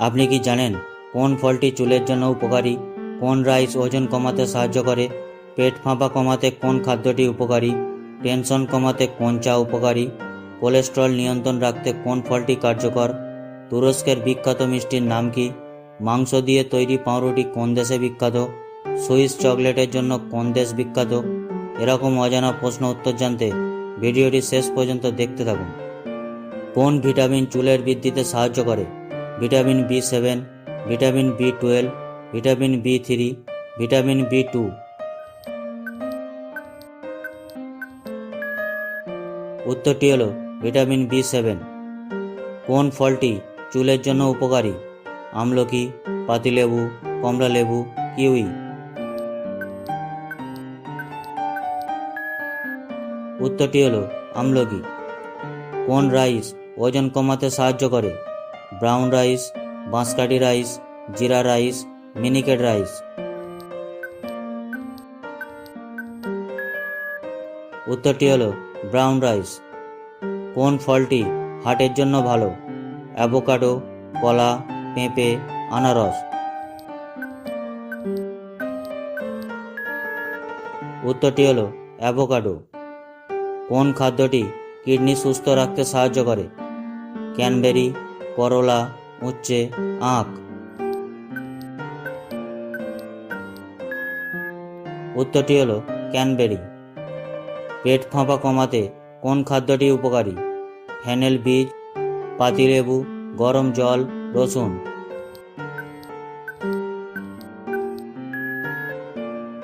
আপনি কি জানেন কোন ফলটি চুলের জন্য উপকারী? কোন রাইস ওজন কমাতে সাহায্য করে? পেট ফাঁপা কমাতে কোন খাদ্যটি উপকারী? টেনশন কমাতে কোন চা উপকারী? কোলেস্ট্রল নিয়ন্ত্রণ রাখতে কোন ফলটি কার্যকর? তুরস্কের বিখ্যাত মিষ্টির নাম কি? মাংস দিয়ে তৈরি পাউরুটি কোন দেশে বিখ্যাত? সুইস চকলেটের জন্য কোন দেশ বিখ্যাত? এরকম অজানা প্রশ্ন উত্তর জানতে ভিডিওটি শেষ পর্যন্ত দেখতে থাকুন। কোন ভিটামিন চুলের বৃদ্ধিতে সাহায্য করে? Vitamin B seven, vitamin B twelve, vitamin B three, vitamin B two. উত্তরটি হল ভিটামিন বি সেভেন। কোন ফলটি চুলের জন্য উপকারী? আমলকি, পাতিলেবু কমলা লেবু কিউই। উত্তরটি হল আমলকি। কোন রাইস ওজন কমাতে সাহায্য করে? Brown rice, Banshkathi rice, jeera rice, Miniket rice. উত্তরটি হল ব্রাউন রাইস। কোন ফলটি হার্টের জন্য ভালো? অ্যাভোকাডো, কলা, পেঁপে, আনারস। উত্তরটি হল অ্যাভোকাডো। কোন খাদ্যটি কিডনি সুস্থ রাখতে সাহায্য করে? ক্যানবেরি করলা উচ্ছে, আখ। উত্তরটি হলো ক্যানবেরি। পেট ফাঁপা কমাতে কোন খাদ্যটি উপকারী? ফ্যানেল বীজ পাতিলেবু গরম জল, রসুন।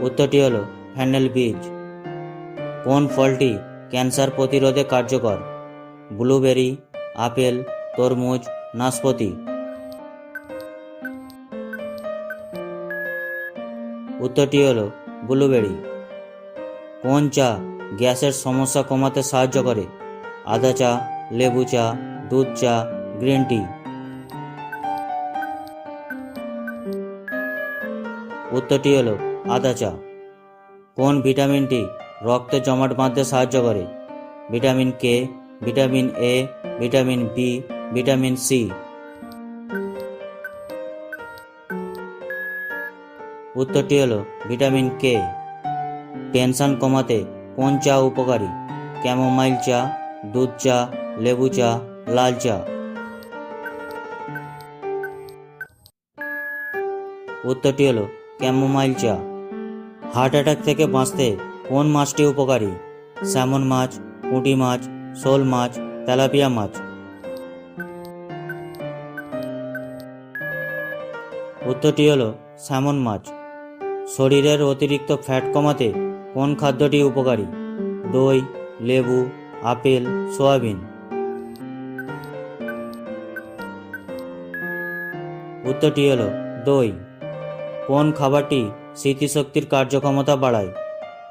উত্তরটি হলো ফ্যানেল বীজ। কোন ফলটি ক্যান্সার প্রতিরোধে কার্যকর? ব্লুবেরি, আপেল তরমুজ, নাশপাতি। উত্তরটি হল ব্লুবেরি। কোন চা গ্যাসের সমস্যা কমাতে সাহায্য করে? আদা চা, লেবু চা, দুধ চা, গ্রিন টি। উত্তরটি হল আদা চা। কোন ভিটামিনটি রক্তে জমাট বাঁধতে সাহায্য করে? Vitamin K, vitamin A, vitamin B vitamin C. উত্তরটি হল ভিটামিন কে। টেনশন কমাতে কোন চা উপকারী? ক্যামোমাইল চা, দুধ চা, লেবু চা, লাল চা। উত্তরটি হল ক্যামোমাইল চা। হার্ট অ্যাটাক থেকে বাঁচতে কোন মাছটি উপকারী? স্যামন মাছ, পুঁটি মাছ, শোল মাছ, তেলাপিয়া মাছ। উত্তরটি হল স্যামন মাছ। শরীরের অতিরিক্ত ফ্যাট কমাতে কোন খাদ্যটি উপকারী? দই, লেবু, আপেল, সয়াবিন। উত্তরটি হল দই। কোন খাবারটি স্মৃতিশক্তির কার্যক্ষমতা বাড়ায়?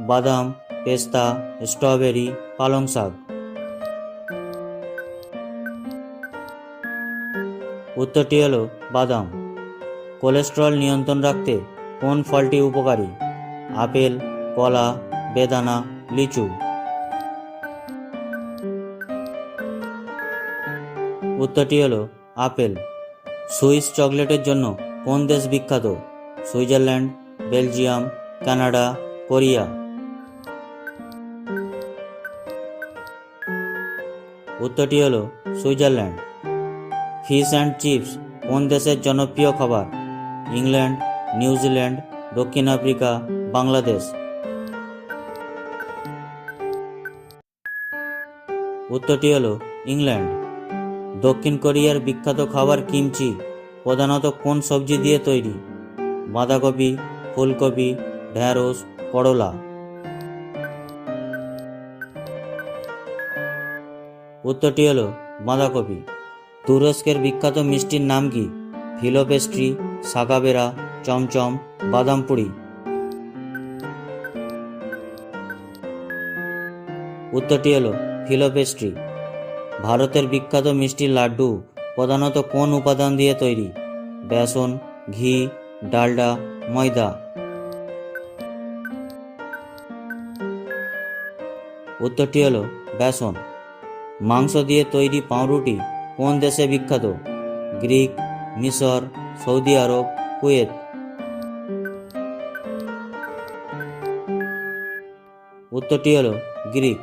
বাদাম, পেস্তা, স্ট্রবেরি, পালং শাক। উত্তরটি হল বাদাম। কোলেস্ট্রল নিয়ন্ত্রণ রাখতে কোন ফলটি উপকারী? আপেল, কলা, বেদানা, লিচু। উত্তরটি হল আপেল। সুইস চকলেটের জন্য কোন দেশ বিখ্যাত? Switzerland, Belgium, Canada, Korea. উত্তরটি হল সুইজারল্যান্ড। ফিশ অ্যান্ড চিপস কোন দেশের জনপ্রিয় খাবার? ইংল্যান্ড নিউজিল্যান্ড দক্ষিণ আফ্রিকা, বাংলাদেশ। উত্তরটি হল ইংল্যান্ড। দক্ষিণ কোরিয়ার বিখ্যাত খাবার কিমচি প্রধানত কোন সবজি দিয়ে তৈরি? বাঁধাকপি, ফুলকপি ঢ্যাঁড়স করলা। উত্তরটি হল বাঁধাকপি। তুরস্কের বিখ্যাত মিষ্টির নাম কি? ফিলোপেস্ট্রি সাকাবেরা, চমচম বাদাম পুরি উত্তরটি হল ফিলোপেস্ট্রি ভারতের বিখ্যাত মিষ্টি লাড্ডু প্রধানত কোন উপাদান দিয়ে তৈরি? বেসন, ঘি, ডালডা, ময়দা। উত্তরটি হল বেসন। মাংস দিয়ে তৈরি পাউরুটি কোন দেশে বিখ্যাত? গ্রিক মিশর সৌদি আরব কুয়েত। উত্তরটি হলো গ্রিক।